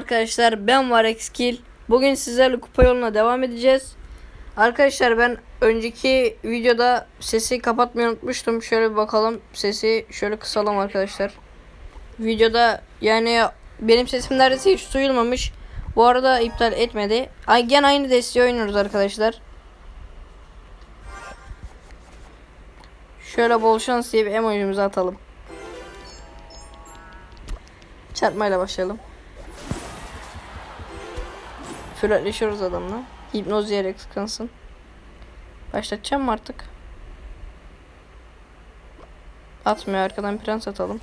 Arkadaşlar ben Varek Skill. Bugün sizlerle kupa yoluna devam edeceğiz. Arkadaşlar ben önceki videoda sesi kapatmayı unutmuştum. Şöyle bir bakalım. Sesi şöyle kısalım arkadaşlar. Videoda yani benim sesim neredeyse hiç duyulmamış. Bu arada iptal etmedi. Ay gene aynı desteği oynuyoruz arkadaşlar. Şöyle bol şans diye bir emojimizi atalım. Çarpmayla başlayalım. Flörtleşiyoruz adamla. Hipnoz diyerek sıkınsın. Başlatacağım mı artık? Atmıyor arkadan prens atalım.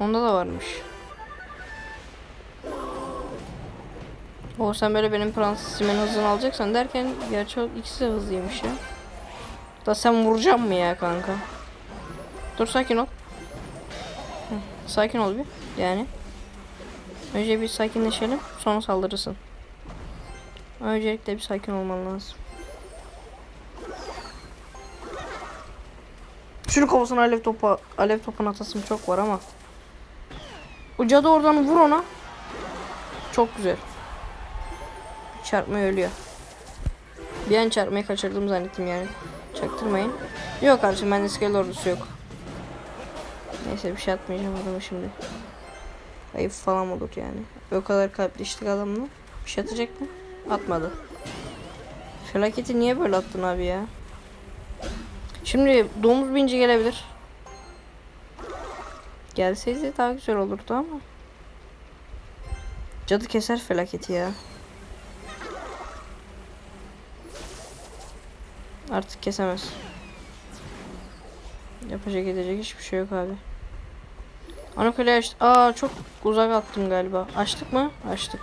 Onda da varmış. O sen böyle benim prensimin hızını alacaksan derken gerçi o ikisi de hızlıymış ya. Da sen vuracağım mı ya kanka? Dur sakin ol. Sakin ol bir. Yani. Önce bir sakinleşelim. Sonra saldırırsın. Öncelikle bir sakin olman lazım. Şunu kafasına alev topu alev topun atasım çok var ama. O cadı oradan vur ona. Çok güzel. Çarpmayı ölüyor. Bir an çarpmayı kaçırdım zannettim yani. Çaktırmayın. Yok kardeşim bende scale ordusu yok. Neyse bir şey atmayacağım adama şimdi. Ayıp falan olur yani. O kadar kalpleştik adamla. Bir şey atacak mı? Atmadı. Felaketi niye böyle attın abi ya? Şimdi domuz binci gelebilir. Gelseydi daha güzel olurdu ama. Cadı keser felaketi ya. Artık kesemez. Yapacak edecek hiçbir şey yok abi. Ana kule açtık. Aa çok uzak attım galiba. Açtık mı? Açtık.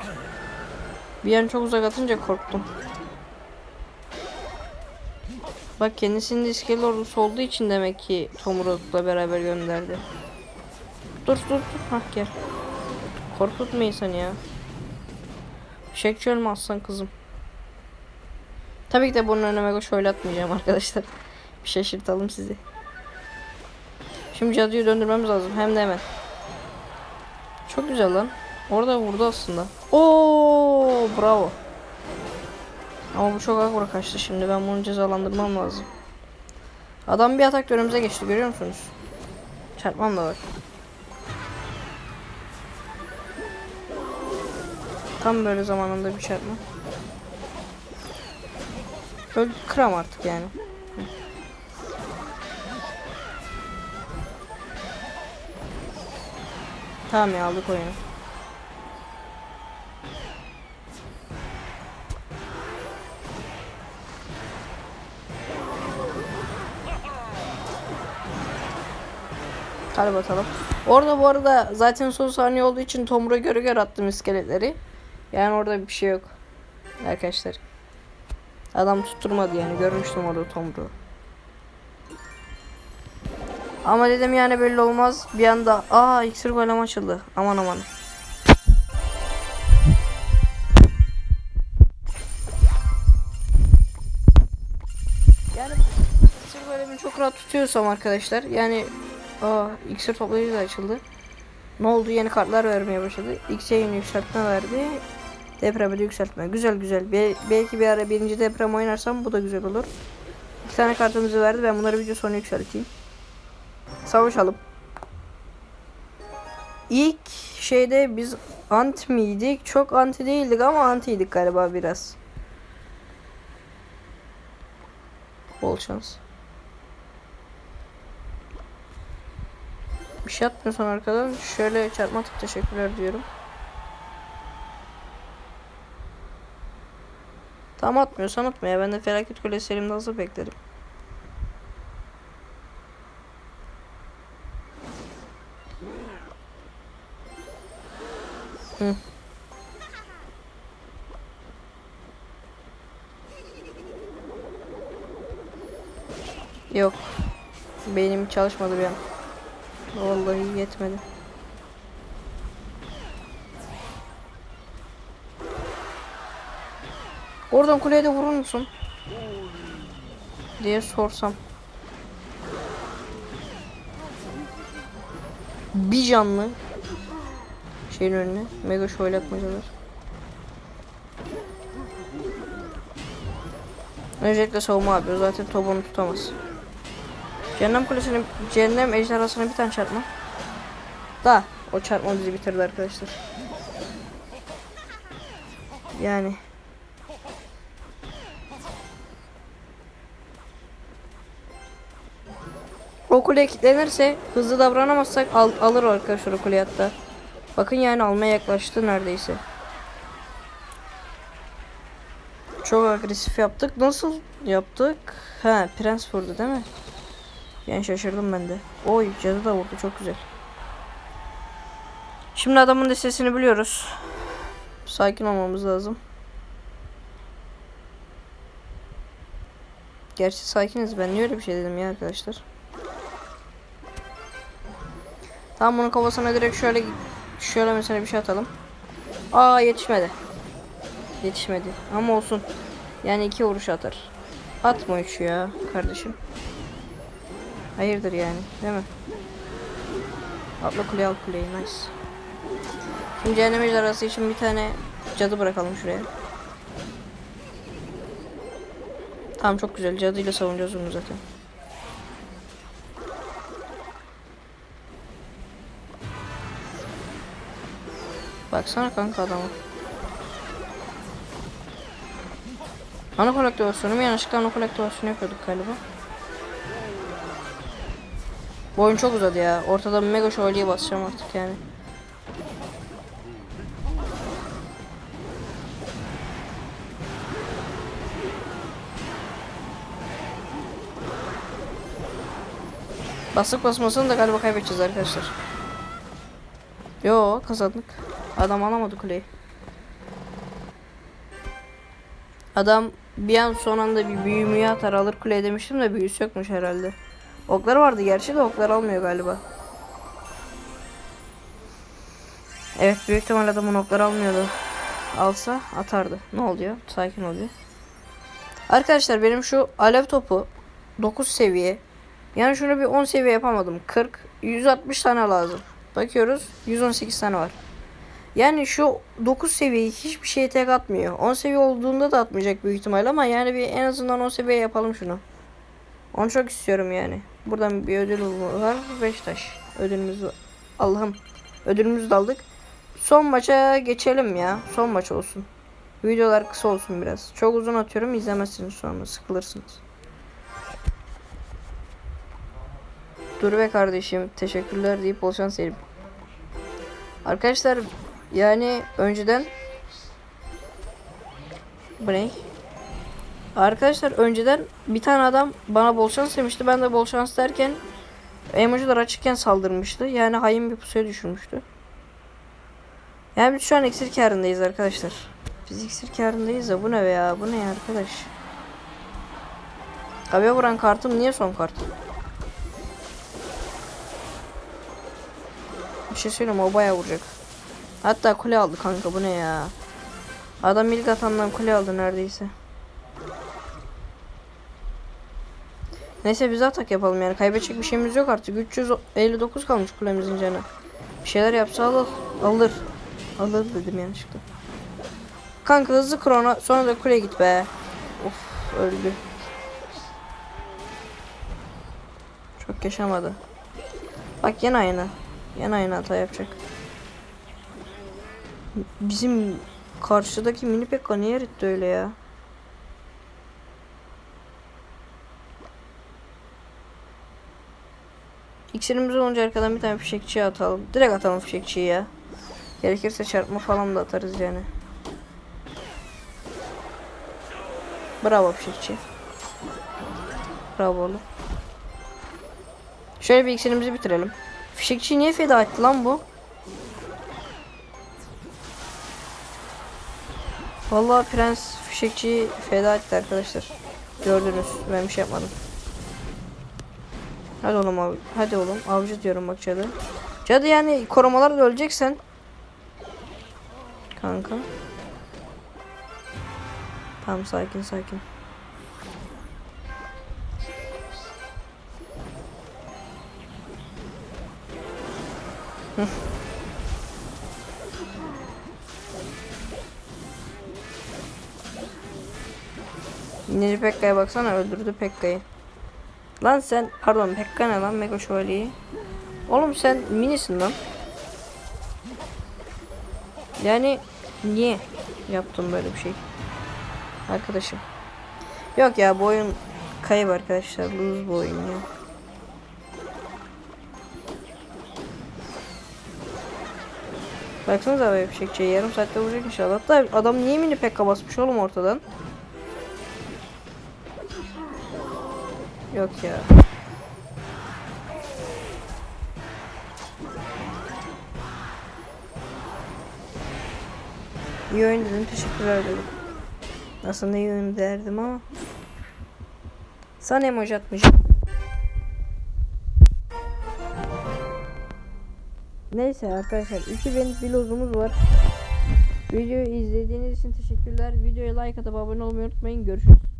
Bir an çok uzak atınca korktum. Bak kendisinin iskele ordusu olduğu için demek ki Tomuruk'la beraber gönderdi. Dur dur dur. Hah gel. Korkutma insanı ya. Şekçi ölme aslan kızım. Tabii ki de bunun önüme şöyle atmayacağım arkadaşlar. Bir şaşırtalım sizi. Şimdi cadıyı döndürmemiz lazım. Hem de hemen. Çok güzel lan. Orada vurdu aslında. Oo, bravo. Ama bu çok agro kaçtı şimdi. Ben bunu cezalandırmam lazım. Adam bir atak önümüze geçti. Görüyor musunuz? Çarpmam da var. Tam böyle zamanında bir çarpma. Böyle kıram artık yani. Tamam ya aldık oyunu. Hadi bakalım. Orada bu arada zaten son saniye olduğu için Tomur'a göre göre attım iskeletleri. Yani orada bir şey yok. Arkadaşlar. Adam tutturmadı yani. Görmüştüm orada Tomur'u. Ama dedim yani belli olmaz. Bir anda aa iksir golem açıldı. Aman aman. Yani iksir golemi çok rahat tutuyorsam arkadaşlar. Yani aa iksir toplayıcı da açıldı. Ne oldu? Yeni kartlar vermeye başladı. X'e yükseltme verdi. Depremi de yükseltme. Güzel güzel. Be belki bir ara birinci deprem oynarsam bu da güzel olur. İki tane kartımızı verdi. Ben bunları video sonu yükselteyim. Savaşalım. İlk şeyde biz anti miydik? Çok anti değildik ama antiydik galiba biraz. Bol şans. Bir şey atmıyorsan arkadan şöyle çarpma atıp teşekkürler diyorum. Tam atmıyorsan atma ya. Ben de felaket kulesi elimde hazır beklerim. Hı. Yok. Beynim çalışmadı bir an. Vallahi yetmedi. Oradan kuleye de vurur musun? diye sorsam. bir canlı şeyin önüne mega şöyle atmacalar. Öncelikle savunma abi zaten top tutamaz. Cehennem kulesinin cehennem ejderhasına bir tane çarpma. Da o çarpma bizi bitirdi arkadaşlar. Yani O kuleye kilitlenirse hızlı davranamazsak al, alır arkadaşlar o kuleyi hatta. Bakın yani almaya yaklaştı neredeyse. Çok agresif yaptık. Nasıl yaptık? Ha prens vurdu değil mi? Yani şaşırdım ben de. Oy cadı da vurdu çok güzel. Şimdi adamın listesini biliyoruz. Sakin olmamız lazım. Gerçi sakiniz ben niye öyle bir şey dedim ya arkadaşlar. Tamam bunun kafasına direkt şöyle şöyle mesela bir şey atalım. Aa yetişmedi. Yetişmedi ama olsun. Yani iki vuruş atar. Atma üç ya kardeşim. Hayırdır yani değil mi? Atla kuleye al kuleyi nice. Şimdi cehennem ejderhası için bir tane cadı bırakalım şuraya. Tamam çok güzel cadıyla savunacağız onu zaten. Baksana kanka adama. Ana kolektivasyonu mu? Yanlışlıkla ana kolektivasyonu yapıyorduk galiba. Bu oyun çok uzadı ya. Ortada mega şövalyeyi basacağım artık yani. Basık basmasını da galiba kaybedeceğiz arkadaşlar. Yo kazandık. Adam alamadı kuleyi. Adam bir an son anda bir büyümüye atar alır kuleye demiştim de büyüsü yokmuş herhalde. Oklar vardı gerçi de oklar almıyor galiba. Evet büyük ihtimal adamın okları almıyordu. Alsa atardı. Ne oluyor? Sakin oluyor. Arkadaşlar benim şu alev topu 9 seviye. Yani şunu bir 10 seviye yapamadım. 40 160 tane lazım. Bakıyoruz 118 tane var. Yani şu 9 seviyeyi hiçbir şeye tek atmıyor. 10 seviye olduğunda da atmayacak büyük ihtimal ama yani bir en azından 10 seviye yapalım şunu. Onu çok istiyorum yani. Buradan bir ödül var. 5 taş. Ödülümüz. Allah'ım. Ödülümüzü de aldık. Son maça geçelim ya. Son maç olsun. Videolar kısa olsun biraz. Çok uzun atıyorum izlemezsiniz sonra sıkılırsınız. Dur be kardeşim teşekkürler deyip bol şans. Arkadaşlar yani önceden bu ne? Arkadaşlar önceden bir tane adam bana bol şans demişti. Ben de bol şans derken emojiler açıkken saldırmıştı. Yani hain bir pusuya düşürmüştü. Yani biz şu an iksir karındayız arkadaşlar. Biz iksir karındayız da bu ne ya? Bu ne ya arkadaş? Kabe vuran kartım niye son kart? Bir şey söyleyeyim o bayağı vuracak. Hatta kule aldı kanka bu ne ya? Adam ilk atandan kule aldı neredeyse. Neyse biz atak yapalım yani kaybedecek bir şeyimiz yok artık. 359 kalmış kulemizin canı. Bir şeyler yapsa alır. Alır. Alır dedim yanlışlıkla. Kanka hızlı krona sonra da kule git be. Of öldü. Çok yaşamadı. Bak yine aynı. Yine aynı hata yapacak. Bizim karşıdaki mini pekka niye eritti öyle ya? İksirimiz olunca arkadan bir tane fişekçiye atalım. Direkt atalım fişekçiyi ya. Gerekirse çarpma falan da atarız yani. Bravo fişekçi. Bravo oğlum. Şöyle bir iksirimizi bitirelim. Fişekçi niye feda etti lan bu? Vallahi prens fişekçiyi feda etti arkadaşlar. Gördünüz. Ben bir şey yapmadım. Hadi oğlum av hadi oğlum avcı diyorum bak cadı. Cadı yani korumalarla öleceksen. Kanka. Tamam sakin sakin. Ninja Pekka'ya baksana öldürdü Pekka'yı. Lan sen pardon Pekka ne lan Mega Şövalye'yi? Oğlum sen minisin lan. Yani niye yaptın böyle bir şey? Arkadaşım. Yok ya bu oyun kayıp arkadaşlar. Lose bu oyun ya. Baksanıza böyle bir şey yarım saatte vuracak inşallah. Da adam niye mini pekka basmış oğlum ortadan? Yok ya. İyi oyun teşekkürler dedim. Aslında iyi oyun derdim ama. Sana emoji atmayacağım. Neyse arkadaşlar 2000 vlogumuz var. Videoyu izlediğiniz için teşekkürler. Videoya like atıp abone olmayı unutmayın. Görüşürüz.